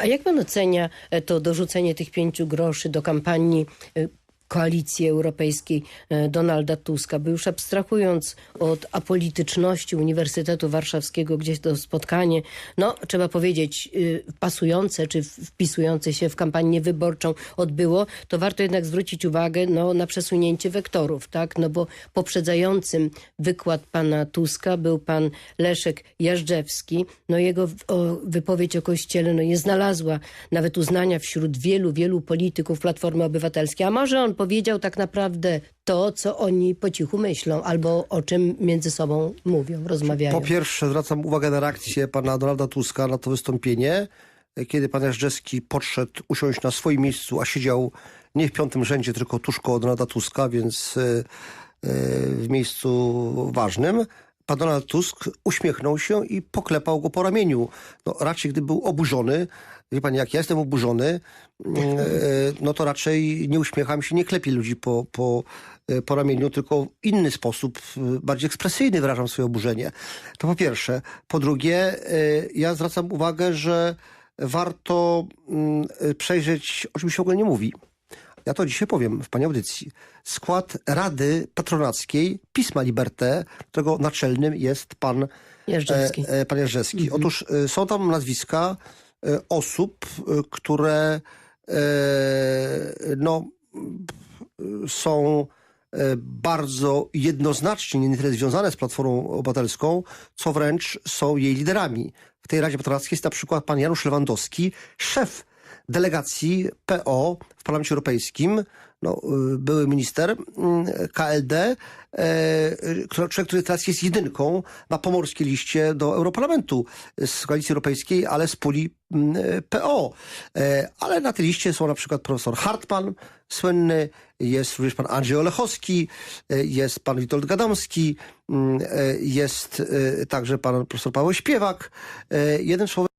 A jak pan ocenia e, to dorzucenie tych pięciu groszy do kampanii e, Koalicji Europejskiej e, Donalda Tuska, by już abstrahując od apolityczności Uniwersytetu Warszawskiego, gdzieś to spotkanie, no trzeba powiedzieć, y, pasujące czy wpisujące się w kampanię wyborczą odbyło, to warto jednak zwrócić uwagę no, na przesunięcie wektorów, tak? No bo poprzedzającym wykład pana Tuska był pan Leszek Jażdżewski. No jego wypowiedź o Kościele no, nie znalazła nawet uznania wśród wielu, wielu polityków Platformy Obywatelskiej. A może on powiedział tak naprawdę to, co oni po cichu myślą, albo o czym między sobą mówią, rozmawiają. Po pierwsze, zwracam uwagę na reakcję pana Donalda Tuska na to wystąpienie, kiedy pan Jażdżewski podszedł usiąść na swoim miejscu, a siedział nie w piątym rzędzie, tylko tuż koło Donalda Tuska, więc e, e, w miejscu ważnym. Pan Donald Tusk uśmiechnął się i poklepał go po ramieniu. No, raczej gdyby był oburzony, wie pani jak ja jestem oburzony, mm, e, no to raczej nie uśmiecham się, nie klepię ludzi po, po, e, po ramieniu, tylko w inny sposób, bardziej ekspresyjny wyrażam swoje oburzenie. To po pierwsze. Po drugie, e, ja zwracam uwagę, że warto mm, przejrzeć, o czym się w ogóle nie mówi. Ja to dzisiaj powiem w pani audycji. Skład Rady Patronackiej Pisma Liberté, którego naczelnym jest pan Jażdżewski. E, e, pan Jarzewski. Otóż e, są tam nazwiska e, osób, e, które e, no, są bardzo jednoznacznie nie tyle związane z Platformą Obywatelską, co wręcz są jej liderami. W tej Radzie Patronackiej jest na przykład pan Janusz Lewandowski, szef delegacji PO w Parlamencie Europejskim, no, y, były minister mm, KLD, który, człowiek, który teraz jest jedynką na pomorskiej liście do Europarlamentu z Koalicji Europejskiej, ale z puli PO. Ale na tej liście są na przykład profesor Hartman, słynny, jest również pan Andrzej Olechowski, jest pan Witold Gadomski, jest także pan profesor Paweł Śpiewak. Jeden człowiek